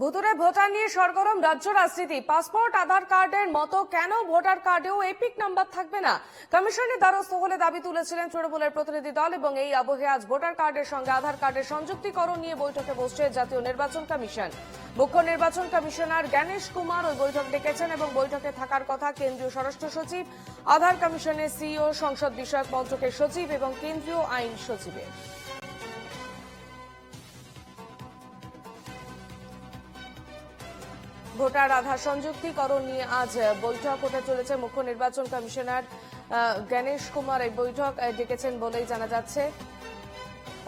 ভুতুরে ভোটার নিয়ে সরগরম রাজ্য রাজনীতি। পাসপোর্ট, আধার কার্ডের মতো কেন ভোটার কার্ডেও এপিক নাম্বার থাকবে না? কমিশনের দ্বারস্থ হলে দাবি তুলেছিলেন তৃণমূলের প্রতিনিধি দল এবং এই আবহে আজ ভোটার কার্ডের সঙ্গে আধার কার্ডের সংযুক্তিকরণ নিয়ে বৈঠকে বসছে জাতীয় নির্বাচন কমিশন। মুখ্য নির্বাচন কমিশনার জ্ঞানেশ কুমার ওই বৈঠক ডেকেছেন এবং বৈঠকে থাকার কথা কেন্দ্রীয় স্বরাষ্ট্র সচিব, আধার কমিশনের সিইও, সংসদ বিষয়ক মন্ত্রকের সচিব এবং কেন্দ্রীয় আইন সচিবের। ভোটার আধার সংযুক্তিকরণ নিয়ে আজ বৈঠক হতে চলেছে মুখ্য নির্বাচন কমিশনার গণেশ কুমার। এই বৈঠক ডেকেছেন বলেই জানা যাচ্ছে।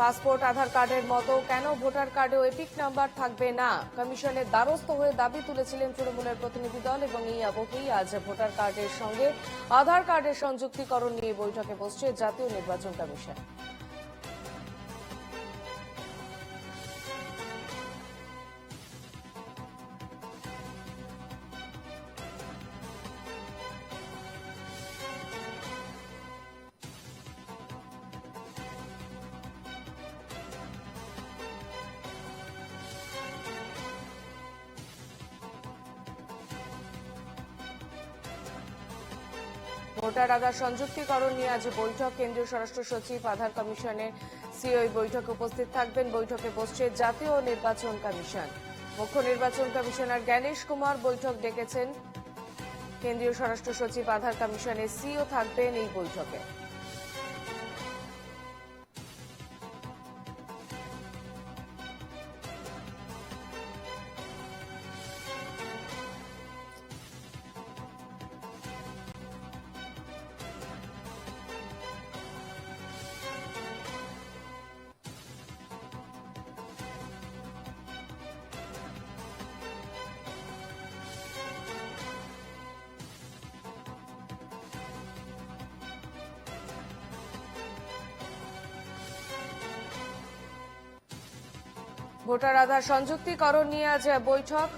পাসপোর্ট, আধার কার্ডের মতো কেন ভোটার কার্ডেও এপিক নাম্বার থাকবে না? কমিশনের দ্বারস্থ হয়ে দাবি তুলেছিলেন তৃণমূলের প্রতিনিধি দল এবং এই আবহেই আজ ভোটার কার্ডের সঙ্গে আধার কার্ডের সংযুক্তিকরণ নিয়ে বৈঠকে বসছে জাতীয় নির্বাচন কমিশন। ভোটার আধার সংযুক্তিকরণ নিয়ে আজ বৈঠক। কেন্দ্রীয় স্বরাষ্ট্র সচিব, আধার কমিশনের সিওই বৈঠকে উপস্থিত থাকবেন। বৈঠকে বসছে জাতীয় নির্বাচন কমিশন। মুখ্য নির্বাচন কমিশনার জ্ঞানেশ কুমার বৈঠক ডেকেছেন। কেন্দ্রীয় স্বরাষ্ট্র সচিব, আধার কমিশনের সিও থাকবেন এই বৈঠকে। ভোটার আধার সংযুক্তিকরণ নিয়ে আজ বৈঠক।